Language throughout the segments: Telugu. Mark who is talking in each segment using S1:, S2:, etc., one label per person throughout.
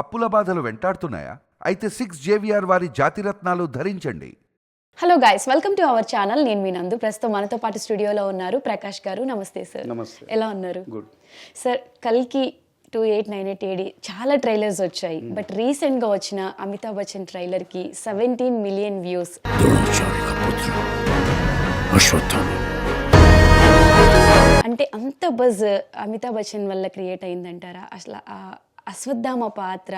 S1: అప్పుల బాధలు వెంటాడుతున్నాయా? అయితే సిక్స్ జేవిఆర్ వారి జాతిరత్నాలు ధరించండి.
S2: Hello guys welcome to our channel నేను మీ నందు. ప్రస్తుతం మనతో పాటు స్టూడియోలో ఉన్నారు ప్రకాష్ గారు. నమస్తే సార్.
S3: నమస్తే.
S2: ఎలా ఉన్నారు?
S3: గుడ్
S2: సార్ కల్కి two eight nine eight AD చాలా ట్రైలర్స్ వచ్చాయి. బట్ రీసెంట్గా వచ్చిన అమితాబ్ బచ్చన్ ట్రైలర్కి సెవెంటీన్ మిలియన్ వ్యూస్ అంటే అంత బజ్ అమితాబ్ బచ్చన్ వల్ల క్రియేట్ అయిందంటారా? అసలు ఆ అశ్వత్థామ పాత్ర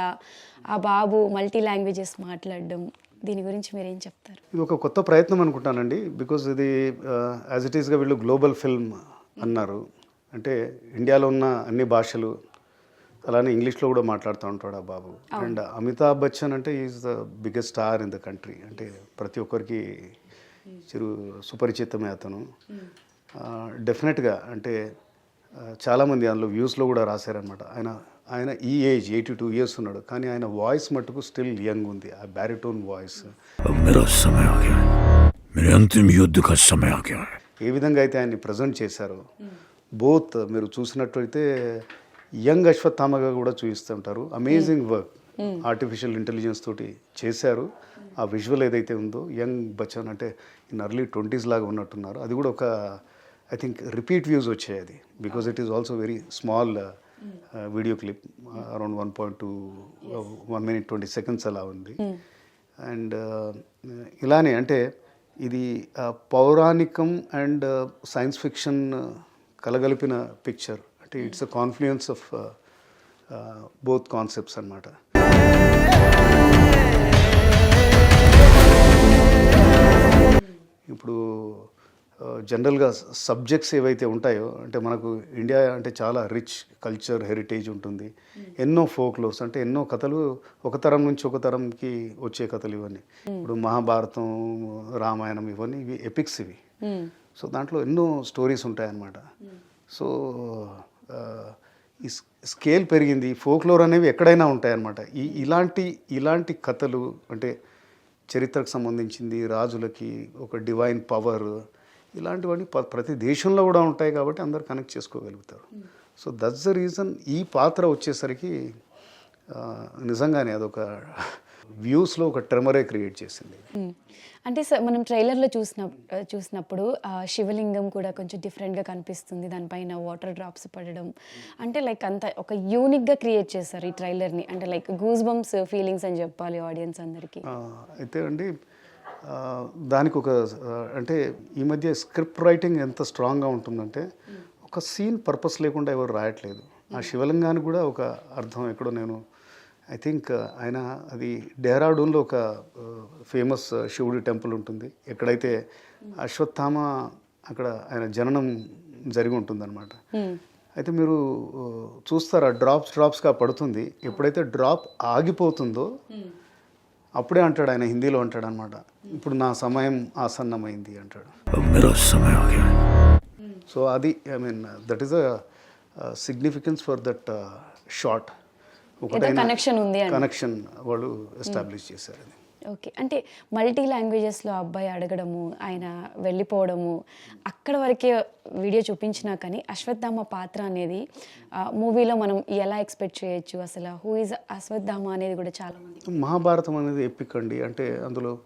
S2: ఆ బాబు మల్టీ లాంగ్వేజెస్ మాట్లాడడం దీని గురించి మీరేం చెప్తారు?
S3: ఇది ఒక కొత్త ప్రయత్నం అనుకుంటానండి. బికాజ్ ఇది యాజ్ ఇట్ ఈస్గా వీళ్ళు గ్లోబల్ ఫిల్మ్ అన్నారు. అంటే ఇండియాలో ఉన్న అన్ని భాషలు అలానే ఇంగ్లీష్లో కూడా మాట్లాడుతూ ఉంటాడు ఆ బాబు. అండ్ అమితాబ్ బచ్చన్ అంటే is the biggest star in the country అంటే ప్రతి ఒక్కరికి చిరు సుపరిచితమే అతను. డెఫినెట్గా అంటే ఆ, చాలామంది అందులో వ్యూస్లో కూడా రాశారనమాట ఆయన ఆయన ఈ ఏజ్ ఎయిటీ టూ ఇయర్స్ ఉన్నాడు. కానీ ఆయన వాయిస్ మటుకు స్టిల్ యంగ్ ఉంది. ఆ బ్యారిటోన్ వాయిస్. ఏ విధంగా అయితే ఆయన్ని ప్రజెంట్ చేశారు బోత్ మీరు చూసినట్టయితే యంగ్ అశ్వత్థామగా కూడా చూపిస్తుంటారు అమేజింగ్ వర్క్ ఆర్టిఫిషియల్ ఇంటెలిజెన్స్ తోటి చేశారు. ఆ విజువల్ ఏదైతే ఉందో యంగ్ బచ్చన్ అంటే ఇన్ అర్లీ ట్వంటీస్ లాగా ఉన్నట్టున్నారు. అది కూడా ఒక ఐ థింక్ రిపీట్ వ్యూస్ వచ్చాయి అది. Because it is also very small video clip around one point two one minute twenty seconds అలా ఉంది. అండ్ ఇలానే అంటే ఇది పౌరాణికం అండ్ సైన్స్ ఫిక్షన్ కలగలిపిన పిక్చర్. అంటే it's a confluence of both concepts అన్నమాట. ఇప్పుడు జనరల్గా సబ్జెక్ట్స్ ఏవైతే ఉంటాయో అంటే మనకు ఇండియా అంటే చాలా రిచ్ కల్చర్ హెరిటేజ్ ఉంటుంది. ఎన్నో ఫోక్లోర్స్ అంటే ఎన్నో కథలు ఒక తరం నుంచి ఒక తరంకి వచ్చే కథలు ఇవన్నీ. ఇప్పుడు మహాభారతం రామాయణం ఇవన్నీ ఇవి ఎపిక్స్ ఇవి. సో దాంట్లో ఎన్నో స్టోరీస్ ఉంటాయన్నమాట. సో ఈ స్- స్కేల్ పెరిగింది. ఫోక్లోర్ అనేవి ఎక్కడైనా ఉంటాయన్నమాట. ఈ ఇలాంటి ఇలాంటి కథలు అంటే చరిత్రకు సంబంధించింది రాజులకి ఒక డివైన్ పవర్ ఇలాంటివన్నీ ప్రతి దేశంలో కూడా ఉంటాయి కాబట్టి అందరు కనెక్ట్ చేసుకోగలుగుతారు. సో దట్స్ ద రీజన్ ఈ పాత్ర వచ్చేసరికి నిజంగానే అదొక వ్యూస్లో ఒక ట్రెమరే క్రియేట్ చేసింది.
S2: అంటే సార్ మనం ట్రైలర్లో చూసిన చూసినప్పుడు శివలింగం కూడా కొంచెం డిఫరెంట్గా కనిపిస్తుంది. దానిపైన వాటర్ డ్రాప్స్ పడడం. అంటే లైక్ అంత ఒక యూనిక్గా క్రియేట్ చేశారు ఈ ట్రైలర్ని. అంటే లైక్ గూస్ బంప్స్ ఫీలింగ్స్ అని చెప్పాలి ఆడియన్స్ అందరికీ.
S3: అయితే అండి దానికి ఒక అంటే ఈ మధ్య స్క్రిప్ట్ రైటింగ్ ఎంత స్ట్రాంగ్గా ఉంటుందంటే ఒక సీన్ పర్పస్ లేకుండా ఎవరు రాయట్లేదు. ఆ శివలింగానికి కూడా ఒక అర్థం ఎక్కడో నేను ఐ థింక్ ఆయన అది డెహ్రాడూన్లో ఒక ఫేమస్ శివుడి టెంపుల్ ఉంటుంది. ఎక్కడైతే అశ్వత్థామ అక్కడ ఆయన జననం జరిగి ఉంటుందన్నమాట. అయితే మీరు చూస్తారా డ్రాప్స్ డ్రాప్స్గా పడుతుంది. ఎప్పుడైతే డ్రాప్ ఆగిపోతుందో అప్పుడే అంటాడు ఆయన హిందీలో అంటాడు అనమాట ఇప్పుడు నా సమయం ఆసన్నమైంది అంటాడు. సో అది I mean that is a significance for that short
S2: connection
S3: connection వాళ్ళు ఎస్టాబ్లిష్ చేశారు అది.
S2: ఓకే. అంటే మల్టీ లాంగ్వేజెస్లో అబ్బాయి అడగడము ఆయన వెళ్ళిపోవడము అక్కడ వరకే వీడియో చూపించినా కానీ అశ్వత్థామ పాత్ర అనేది మూవీలో మనం ఎలా ఎక్స్పెక్ట్ చేయొచ్చు? అసలు హూ ఇస్ అశ్వత్థామ అనేది కూడా చాలా మంది
S3: మహాభారతం అనేది ఎపిక్ అండి. అంటే అందులో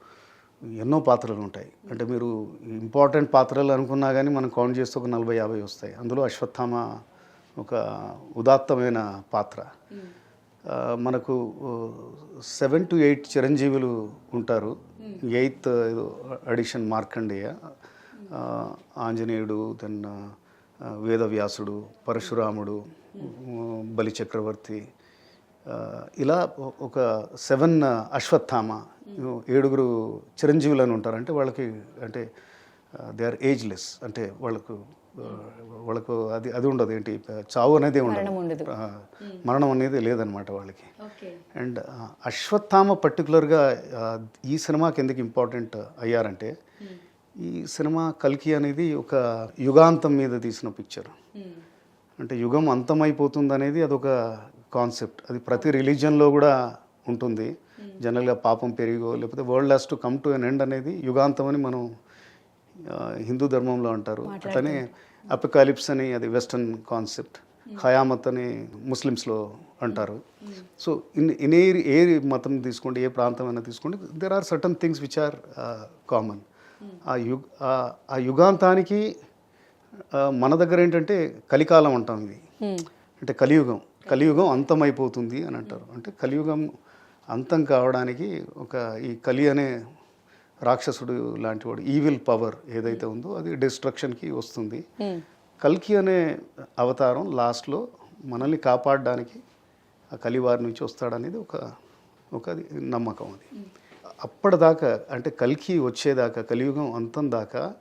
S3: ఎన్నో పాత్రలు ఉంటాయి. అంటే మీరు ఇంపార్టెంట్ పాత్రలు అనుకున్నా కానీ మనం కౌంట్ చేస్తే ఒక నలభై యాభై వస్తాయి. అందులో అశ్వత్థామ ఒక ఉదాత్తమైన పాత్ర. మనకు సెవెన్ టు ఎయిట్ చిరంజీవులు ఉంటారు. ఎయిత్ అడిషన్ మార్కండేయ ఆంజనేయుడు దెన్ వేదవ్యాసుడు పరశురాముడు బలి చక్రవర్తి. ఇలా ఒక సెవెన్ అశ్వత్థామ ఏడుగురు చిరంజీవులు అని ఉంటారు అంటే వాళ్ళకి అంటే దే ఆర్ ఏజ్లెస్. అంటే వాళ్ళకు వాళ్ళకు అది అది ఉండదు ఏంటి? చావు అనేది ఉండదు. మరణం అనేది లేదనమాట వాళ్ళకి. అండ్ అశ్వత్థామ పర్టికులర్గా ఈ సినిమాకి ఎందుకు ఇంపార్టెంట్ అయ్యారంటే ఈ సినిమా కల్కి అనేది ఒక యుగాంతం మీద తీసిన పిక్చర్. అంటే యుగం అంతమైపోతుంది అనేది అదొక కాన్సెప్ట్. అది ప్రతి రిలీజియన్లో కూడా ఉంటుంది. జనరల్గా పాపం పెరిగో లేకపోతే world has to come to an end అనేది యుగాంతం అని మనం హిందూ ధర్మంలో అంటారు. అతనే అపికాలిప్స్ అని అది వెస్టర్న్ కాన్సెప్ట్. ఖయామత్ అని ముస్లిమ్స్లో అంటారు. సో ఇన్ ఇన్ ఏ ఏ మతం తీసుకోండి ఏ ప్రాంతం అయినా తీసుకోండి there are certain things which are common uh యుగ్ ఆ- యుగాంతానికి మన దగ్గర ఏంటంటే కలికాలం అంటాం ఇది. అంటే కలియుగం. కలియుగం అంతమైపోతుంది అని అంటారు. అంటే కలియుగం అంతం కావడానికి ఒక ఈ కలి అనే రాక్షసుడు లాంటి వాడు ఈవిల్ పవర్ ఏదైతే ఉందో అది డిస్ట్రక్షన్కి వస్తుంది. కల్కి అనే అవతారం లాస్ట్లో మనల్ని కాపాడడానికి ఆ కలివారి నుంచి వస్తాడనేది ఒక ఒక నమ్మకం అది. అప్పటిదాకా అంటే కల్కి వచ్చేదాకా కలియుగం అంతం దాకా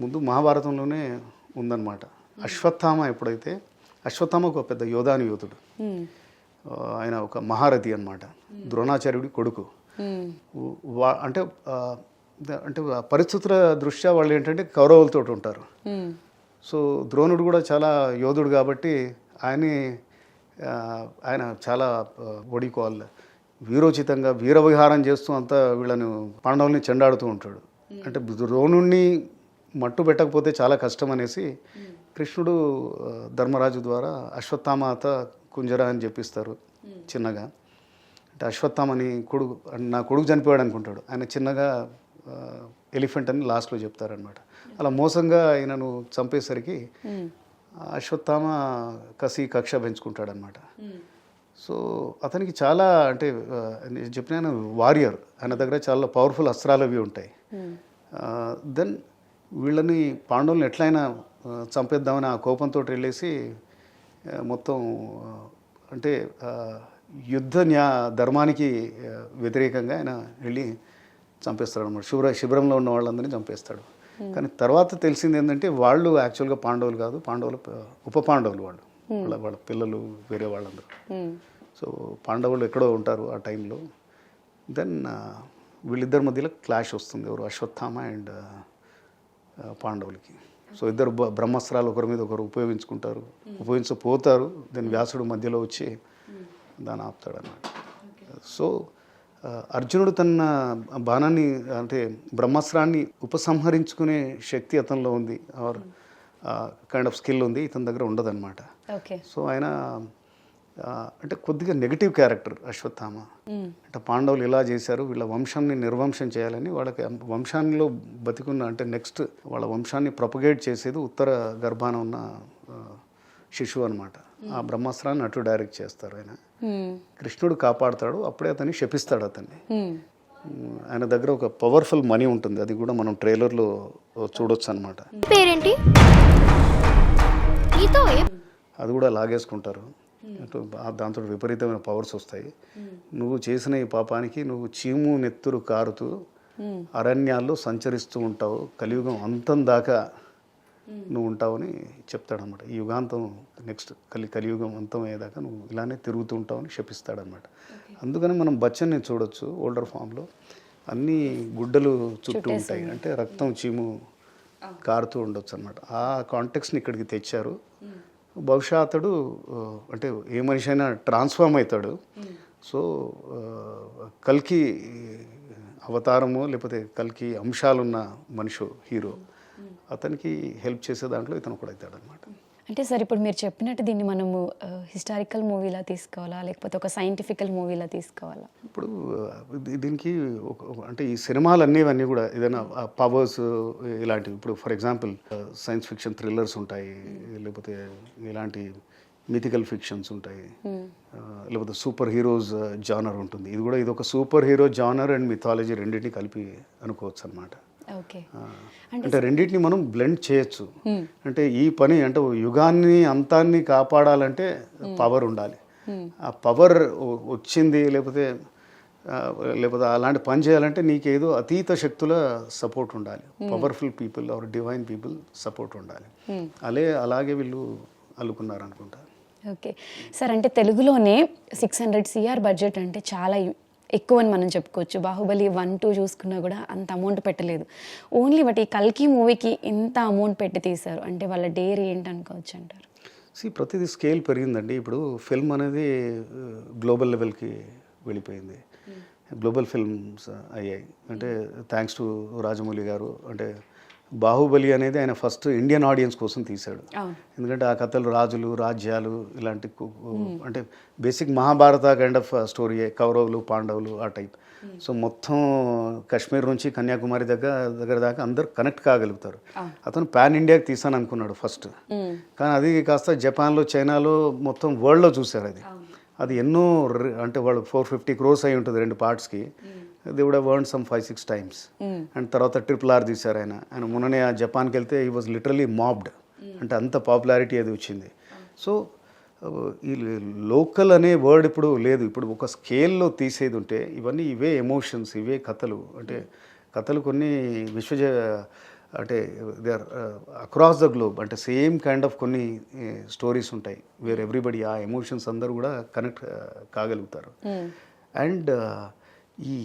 S3: ముందు మహాభారతంలోనే ఉందన్నమాట. అశ్వత్థామ ఎప్పుడైతే అశ్వత్థామ ఒక పెద్ద యోధాని యోధుడు. ఆయన ఒక మహారథి అన్నమాట. ద్రోణాచార్యుడి కొడుకు. అంటే అంటే పరిస్థితుల దృష్ట్యా వాళ్ళు ఏంటంటే కౌరవులతో ఉంటారు. సో ద్రోణుడు కూడా చాలా యోధుడు కాబట్టి ఆయన్ని ఆయన చాలా ఒడికోవాలి వీరోచితంగా వీరవిహారం చేస్తూ అంతా వీళ్ళను పాండవుల్ని చెండాడుతూ ఉంటాడు. అంటే ద్రోణుణ్ణి మట్టు పెట్టకపోతే చాలా కష్టం అనేసి కృష్ణుడు ధర్మరాజు ద్వారా అశ్వత్థామాత కుంజర అని చెప్పిస్తారు చిన్నగా. అంటే అశ్వత్థామని కొడుకు నా కొడుకు చనిపోయాడు అనుకుంటాడు. ఆయన చిన్నగా ఎలిఫెంట్ అని లాస్ట్లో చెప్తారనమాట అలా మోసంగా ఆయనను చంపేసరికి అశ్వత్థామ కసి కక్ష పెంచుకుంటాడనమాట సో అతనికి చాలా అంటే చెప్పిన వారియర్. ఆయన దగ్గర చాలా పవర్ఫుల్ అస్త్రాలు అవి ఉంటాయి. దెన్ వీళ్ళని పాండవులను ఎట్లయినా చంపేద్దామని ఆ కోపంతో వెళ్ళేసి మొత్తం అంటే యుద్ధ న్యా ధర్మానికి వ్యతిరేకంగా ఆయన వెళ్ళి చంపేస్తాడు అనమాట శిబిర శిబిరంలో ఉన్న వాళ్ళందరినీ చంపేస్తాడు. కానీ తర్వాత తెలిసింది ఏంటంటే వాళ్ళు యాక్చువల్గా పాండవులు కాదు పాండవులు ఉప పాండవులు వాళ్ళు. వాళ్ళ వాళ్ళ పిల్లలు వేరే వాళ్ళందరూ. సో పాండవులు ఎక్కడో ఉంటారు ఆ టైంలో. దెన్ వీళ్ళిద్దరి మధ్యలో క్లాష్ వస్తుంది. ఎవరు? అశ్వత్థామ అండ్ పాండవులకి. సో ఇద్దరు బ్రహ్మాస్త్రాలు ఒకరి మీద ఒకరు ఉపయోగించుకుంటారు. ఉపయోగించపోతారు దెన్ వ్యాసుడు మధ్యలో వచ్చి దాన్ని ఆపుతాడు అన్నమాట సో అర్జునుడు తన బాణాన్ని అంటే బ్రహ్మాస్త్రాన్ని ఉపసంహరించుకునే శక్తి అతనిలో ఉంది. ఆర్ కైండ్ ఆఫ్ స్కిల్ ఉంది ఇతని దగ్గర ఉండదన్నమాట.
S2: ఓకే.
S3: సో ఆయన అంటే కొద్దిగా నెగిటివ్ క్యారెక్టర్ అశ్వత్థామ. అంటే పాండవులు ఇలా చేశారు వీళ్ళ వంశాన్ని నిర్వంశం చేయాలని వాళ్ళకి వంశాల్లో బతికున్న అంటే నెక్స్ట్ వాళ్ళ వంశాన్ని ప్రొపగేట్ చేసేది ఉత్తర గర్భాన ఉన్న శిశువు అనమాట ఆ బ్రహ్మాస్త్రాన్ని అటు డైరెక్ట్ చేస్తారు ఆయన. కృష్ణుడు కాపాడుతాడు అప్పుడే అతన్ని శపిస్తాడు అతన్ని. ఉమ్, ఆయన దగ్గర ఒక పవర్ఫుల్ మనీ ఉంటుంది అది కూడా మనం ట్రైలర్లో చూడొచ్చు అనమాట
S4: పేరేంటి? నీతో ఏ-
S3: అది కూడా లాగేసుకుంటారు. అటు ఆ- దాంతో విపరీతమైన పవర్స్ వస్తాయి. నువ్వు చేసిన ఈ పాపానికి నువ్వు చీము నెత్తురు కారుతూ అరణ్యాల్లో సంచరిస్తూ ఉంటావు కలియుగం అంతం దాకా నువ్వు ఉంటావని చెప్తాడనమాట ఈ యుగాంతం నెక్స్ట్ కలి కలియుగం అంతం అయ్యేదాకా నువ్వు ఇలానే తిరుగుతూ ఉంటావని శపిస్తాడనమాట అందుకని మనం బచ్చన్ని చూడొచ్చు ఓల్డర్ ఫామ్లో అన్ని గుడ్డలు చుట్టూ ఉంటాయి. అంటే రక్తం చీము కారుతూ ఉండొచ్చు అనమాట ఆ కాంటెక్స్ని ఇక్కడికి తెచ్చారు. బహుశా అతడు అంటే ఏ మనిషి అయినా ట్రాన్స్ఫార్మ్ అవుతాడు. సో కల్కి అవతారము లేకపోతే కల్కి అంశాలున్న మనిషి హీరో అతనికి హెల్ప్ చేసే దాంట్లో ఇతను కూడా అవుతాడు అనమాట
S2: అంటే సార్ ఇప్పుడు మీరు చెప్పినట్టు దీన్ని మనము హిస్టారికల్ మూవీలా తీసుకోవాలా? లేకపోతే ఒక సైంటిఫికల్ మూవీలా తీసుకోవాలా?
S3: ఇప్పుడు దీనికి అంటే ఈ సినిమాలు అన్నీ కూడా ఏదైనా పవర్స్ ఇలాంటివి. ఇప్పుడు for example science fiction thrillers ఉంటాయి. లేకపోతే ఇలాంటి మిథికల్ ఫిక్షన్స్ ఉంటాయి. ఆ, లేకపోతే సూపర్ హీరోస్ జానర్ ఉంటుంది. ఇది కూడా ఇది ఒక super hero genre and mythology రెండింటిని కలిపి అనుకోవచ్చు అనమాట అంటే రెండింటిని మనం బ్లెండ్ చేయొచ్చు. అంటే ఈ పని అంటే యుగాన్ని అంతాన్ని కాపాడాలంటే పవర్ ఉండాలి. ఆ పవర్ వచ్చింది లేకపోతే లేకపోతే అలాంటి పని చేయాలంటే నీకేదో అతీత శక్తుల సపోర్ట్ ఉండాలి. Powerful people or divine people support ఉండాలి. అలే అలాగే వీళ్ళు అల్లుకున్నారు అనుకుంటా
S2: ఓకే. సార్ అంటే తెలుగులోనే సిక్స్ హండ్రెడ్ సిఆర్ బడ్జెట్ అంటే చాలా ఎక్కువ అని మనం చెప్పుకోవచ్చు. బాహుబలి వన్ టూ చూసుకున్నా కూడా అంత అమౌంట్ పెట్టలేదు. ఓన్లీ బట్ ఈ కల్కి మూవీకి ఇంత అమౌంట్ పెట్టి తీశారు. అంటే వాళ్ళ డేర్ ఏంటి అనుకోవచ్చు అంటారు?
S3: సి ప్రతిదీ స్కేల్ పెరిగిందండి. ఇప్పుడు ఫిల్మ్ అనేది గ్లోబల్ లెవెల్కి వెళ్ళిపోయింది. గ్లోబల్ ఫిల్మ్స్ అయ్యాయి. అంటే థ్యాంక్స్ టు రాజమౌళి గారు అంటే బాహుబలి అనేది ఆయన ఫస్ట్ ఇండియన్ ఆడియన్స్ కోసం తీశాడు. ఎందుకంటే ఆ కథలు రాజులు రాజ్యాలు ఇలాంటి అంటే basic Mahabharata kind of story కౌరవులు పాండవులు ఆ టైప్ సో మొత్తం కాశ్మీర్ నుంచి కన్యాకుమారి దగ్గర దగ్గర దాకా అందరు కనెక్ట్ కాగలుగుతారు. అతను పాన్ ఇండియాకి తీసాను అనుకున్నాడు ఫస్ట్ కానీ అది కాస్త జపాన్లో చైనాలో మొత్తం వరల్డ్లో చూశారు అది. అది ఎన్నో అంటే వాళ్ళు ఫోర్ ఫిఫ్టీ క్రోర్స్ అయి ఉంటుంది రెండు పార్ట్స్కి they would earn some five six times and తర్వాత ట్రిపుల్ ఆర్ తీశారు ఆయన. ఆయన మొన్ననే ఆ జపాన్కి వెళ్తే ఈ వాజ్ లిటరలీ మాబ్డ్ అంటే అంత పాపులారిటీ అది వచ్చింది. సో ఈ లోకల్ అనే వర్డ్ ఇప్పుడు లేదు. ఇప్పుడు ఒక స్కేల్లో తీసేది ఉంటే ఇవన్నీ ఇవే ఎమోషన్స్ ఇవే కథలు. అంటే కథలు కొన్ని విశ్వజ అంటే they are across the globe అంటే సేమ్ కైండ్ ఆఫ్ కొన్ని స్టోరీస్ ఉంటాయి. వేర్ ఎవ్రీబడి ఆ ఎమోషన్స్ అందరూ కూడా కనెక్ట్ కాగలుగుతారు. అండ్ ఈ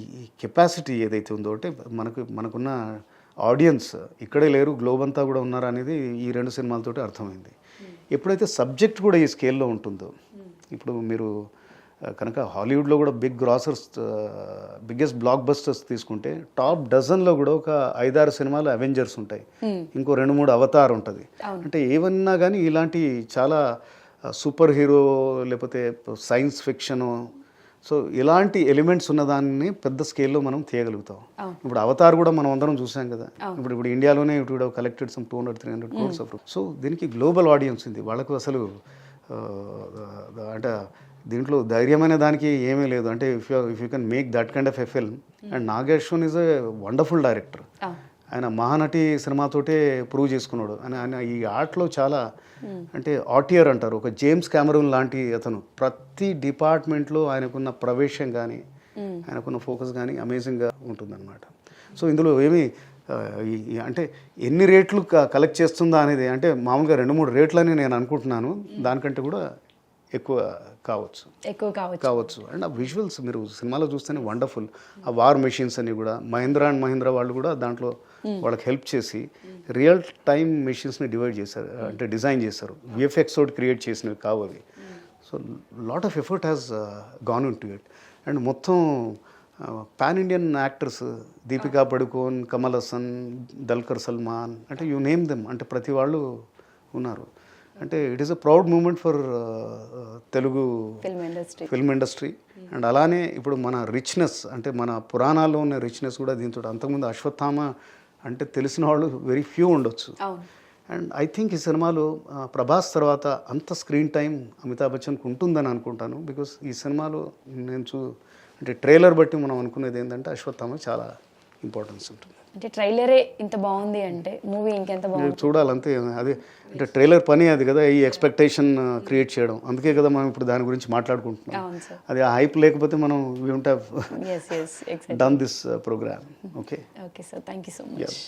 S3: కెపాసిటీ ఏదైతే ఉందో అంటే మనకు మనకున్న ఆడియన్స్ ఇక్కడే లేరు గ్లోబ్ అంతా కూడా ఉన్నారు అనేది ఈ రెండు సినిమాలతోటి అర్థమైంది. ఎప్పుడైతే సబ్జెక్ట్ కూడా ఈ స్కేల్లో ఉంటుందో ఇప్పుడు మీరు కనుక హాలీవుడ్లో కూడా big grossers biggest blockbusters తీసుకుంటే టాప్ డజన్లో కూడా ఒక ఐదారు సినిమాలు అవెంజర్స్ ఉంటాయి. ఇంకో రెండు మూడు అవతార్ ఉంటుంది. అంటే ఏమన్నా కానీ ఇలాంటి చాలా సూపర్ హీరో లేకపోతే సైన్స్ ఫిక్షను సో ఇలాంటి ఎలిమెంట్స్ ఉన్నదాన్ని పెద్ద స్కేల్లో మనం తీయగలుగుతాం. ఇప్పుడు అవతార్ కూడా మనం అందరం చూసాం కదా. ఇప్పుడు ఇప్పుడు ఇండియాలోనే ఇప్పుడు collected some two hundred three hundred crores of so దీనికి గ్లోబల్ ఆడియన్స్ ఉంది. వాళ్ళకు అసలు అంటే దీంట్లో ధైర్యమైన దానికి ఏమీ లేదు. అంటే if you if you can make that kind of a film and Nagashwin is a wonderful director ఆయన మహానటి సినిమాతోటే ప్రూవ్ చేసుకున్నాడు. అని ఆయన ఈ ఆర్ట్లో చాలా అంటే ఆటియర్ అంటారు. ఒక జేమ్స్ కెమెరూన్ లాంటి అతను. ప్రతి డిపార్ట్మెంట్లో ఆయనకున్న ప్రవేశం కానీ ఆయనకున్న ఫోకస్ కానీ అమేజింగ్గా ఉంటుందన్నమాట. సో ఇందులో ఏమి అంటే ఎన్ని రేట్లు కలెక్ట్ చేస్తుందా అనేది అంటే మామూలుగా రెండు మూడు రేట్లని నేను అనుకుంటున్నాను. దానికంటే కూడా ఎక్కువ కావచ్చు.
S2: ఎక్కువ కావచ్చు.
S3: కావచ్చు. అండ్ ఆ విజువల్స్ మీరు సినిమాలో చూస్తేనే వండర్ఫుల్. ఆ వార్ మెషిన్స్ అని కూడా మహీంద్రా అండ్ మహీంద్రా వాళ్ళు కూడా దాంట్లో వాళ్ళకి హెల్ప్ చేసి రియల్ టైం మెషిన్స్ని డివైడ్ చేశారు. అంటే డిజైన్ చేశారు. విఎఫ్ఎక్స్ తోటి క్రియేట్ చేసినవి కావు అవి. So lot of effort has gone in to it and మొత్తం pan Indian actors Deepika Padukone Kamal Haasan Dulquer Salman అంటే యూ నేమ్ దెమ్ అంటే ప్రతి వాళ్ళు ఉన్నారు. అంటే it is a proud moment for Telugu
S2: film industry
S3: film industry and అలానే ఇప్పుడు మన రిచ్నెస్ అంటే మన పురాణాల్లో ఉన్న రిచ్నెస్ కూడా దీంతో అంతకుముందు అశ్వత్థామ అంటే తెలిసిన వాళ్ళు వెరీ ఫ్యూ ఉండొచ్చు. అండ్ ఐ థింక్ ఈ సినిమాలో ప్రభాస్ తర్వాత అంత స్క్రీన్ టైం అమితాబ్ బచ్చన్కి ఉంటుందని అనుకుంటాను. బికాస్ ఈ సినిమాలో నేను చూ అంటే ట్రైలర్ బట్టి మనం అనుకునేది ఏంటంటే అశ్వత్థామ చాలా ఇంపార్టెన్స్ ఉంటుంది.
S2: అంటే ట్రైలరే ఇంత బాగుంది అంటే మూవీ ఇంకెంత బాగుంది?
S3: చూడాలంతే అదే అంటే ట్రైలర్ పని అది కదా ఈ ఎక్స్పెక్టేషన్ క్రియేట్ చేయడం. అందుకే కదా మనం ఇప్పుడు దాని గురించి మాట్లాడుకుంటున్నాం. అది ఆ హైప్ లేకపోతే మనం we done this program okay
S2: okay sir thank you so much